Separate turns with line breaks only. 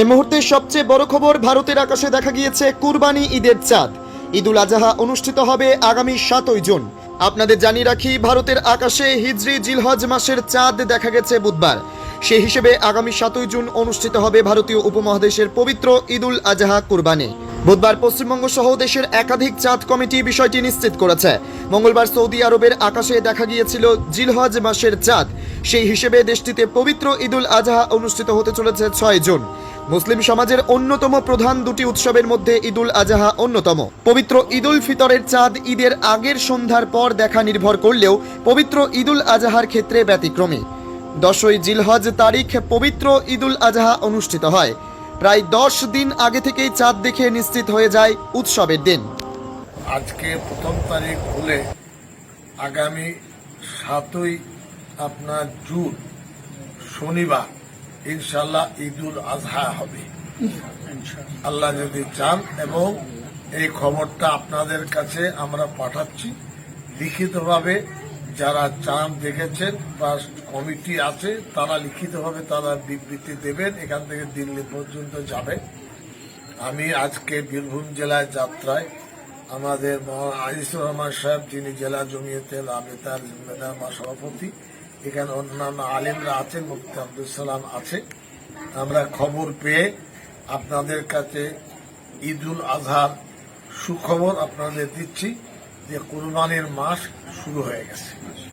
এই মুহূর্তে সবচেয়ে বড় খবর ভারতের আকাশে দেখা গিয়েছে কুরবানি ঈদের চাঁদ। ঈদুল আজহা অনুষ্ঠিত হবে আগামী সাতই জুন। আপনাদের জানিয়ে রাখি, ভারতের আকাশে হিজরি জিলহজ মাসের চাঁদ দেখা গেছে বুধবার। সে হিসেবে আগামী সাতই জুন অনুষ্ঠিত হবে ভারতীয় উপমহাদেশের পবিত্র ঈদুল আজহা কুরবানি। বুধবার পশ্চিমবঙ্গ সহ দেশের একাধিক চাঁদ কমিটি বিষয়টি নিশ্চিত করেছে। মঙ্গলবার সৌদি আরবের আকাশে দেখা গিয়েছিল জিলহজ মাসের চাঁদ। সেই হিসেবে দেশটিতে পবিত্র ঈদুল আজহা অনুষ্ঠিত হতে চলেছে ছয় জুন। মুসলিম সমাজের অন্যতম প্রধান দুটি উৎসবের মধ্যে ঈদুল আজহা অন্যতম। পবিত্র ঈদুল ফিতরের চাঁদ ঈদের আগের সন্ধ্যার পর দেখা নির্ভর করলেও পবিত্র ঈদুল আজহার ক্ষেত্রে ব্যতিক্রমী। দশই জিলহজ তারিখ পবিত্র ঈদুল আজহা অনুষ্ঠিত হয়। প্রায় দশ দিন আগে থেকেই চাঁদ দেখে নিশ্চিত হয়ে যায় উৎসবের দিন।
আজকে প্রথম তারিখ হলে আগামী সাতই আপনার জুন, শনিবার ইনশাল্লাহ ঈদুল আজহা হবে। আল্লাহ যদি চান এবং এই খবরটা আপনাদের কাছে আমরা পাঠাচ্ছি, লিখিতভাবে যারা চান দেখেছেন বা কমিটি আছে, তারা লিখিতভাবে তারা বিবৃতি দেবেন, এখান থেকে দিল্লি পর্যন্ত যাবে। আমি আজকে বীরভূম জেলায় যাত্রায় আমাদের আজিজুর রহমান সাহেব, যিনি জেলা জমিয়তের জিম্মেদার সভাপতি এখানে অন্যান্য আলিমরা আছেন, মুফতি আব্দুল সালাম আছে। আমরা খবর পেয়ে আপনাদের কাছে ঈদুল আজহার সুখবর আপনাদের দিচ্ছি যে কুরবানির মাস শুরু হয়ে গেছে।